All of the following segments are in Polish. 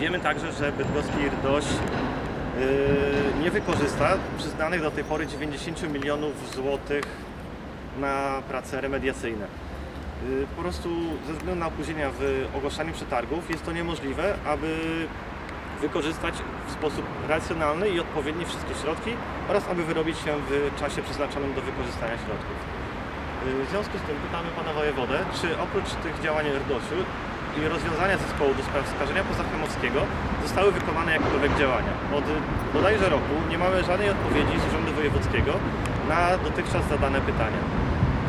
Wiemy także, że bydgoski RDOŚ yy, nie wykorzysta przyznanych do tej pory 90 milionów złotych na prace remediacyjne. Yy, Po prostu ze względu na opóźnienia w ogłaszaniu przetargów jest to niemożliwe, aby wykorzystać w sposób racjonalny i odpowiedni wszystkie środki oraz aby wyrobić się w czasie przeznaczonym do wykorzystania środków. Yy, W związku z tym pytamy Pana Wojewodę, czy oprócz tych działań RDOŚ-u i rozwiązania zespołu do spraw skażenia pozachemowskiego zostały wykonane jakiekolwiek działania. Od bodajże roku nie mamy żadnej odpowiedzi z Urzędu Wojewódzkiego na dotychczas zadane pytania.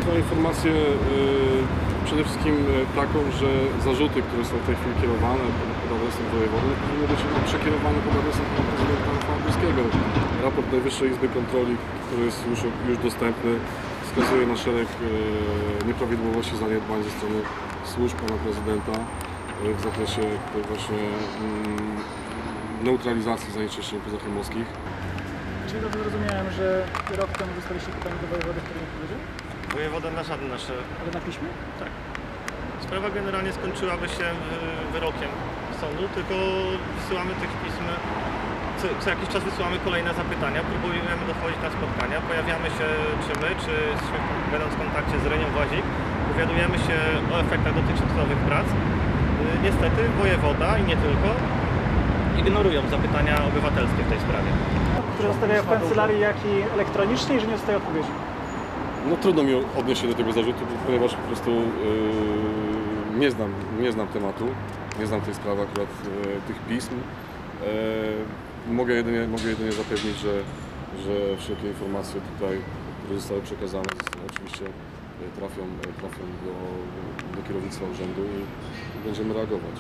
Mam informację y, przede wszystkim y, taką, że zarzuty, które są w tej chwili kierowane pod, adresem wojewody, powinny być przekierowane pod adresem pana prezydenta Fabrzyskiego. Raport Najwyższej Izby Kontroli, który jest już, już dostępny, wskazuje na szereg y, nieprawidłowości, zaniedbań ze strony służb pana prezydenta y, w zakresie tej właśnie mm, neutralizacji zanieczyszczeń pozachemowskich. Czyli dobrze zrozumiałem, że rok temu wysłaliście pytanie do wojewody, który nie odpowiedział? Wojewoda na żadne nasze Ale na piśmie? Sprawa generalnie skończyłaby się wy- wyrokiem sądu, tylko wysyłamy tych pism, co, co jakiś czas wysyłamy kolejne zapytania, próbujemy dochodzić na spotkania, pojawiamy się czy my, czy będąc w kontakcie z Renią Włazik, dowiadujemy się o efektach dotychczasowych prac. Y, Niestety wojewoda i nie tylko ignorują zapytania obywatelskie w tej sprawie. Które zostawiają w kancelarii, jak i elektronicznie i że nie dostaje odpowiedzi. No trudno mi odnieść się do tego zarzutu, ponieważ po prostu yy, nie, znam, nie znam tematu, nie znam tej sprawy akurat yy, tych pism. Yy, mogę, jedynie, mogę jedynie zapewnić, że, że wszelkie informacje tutaj, które zostały przekazane, oczywiście yy, trafią, trafią do, do kierownictwa urzędu i będziemy reagować.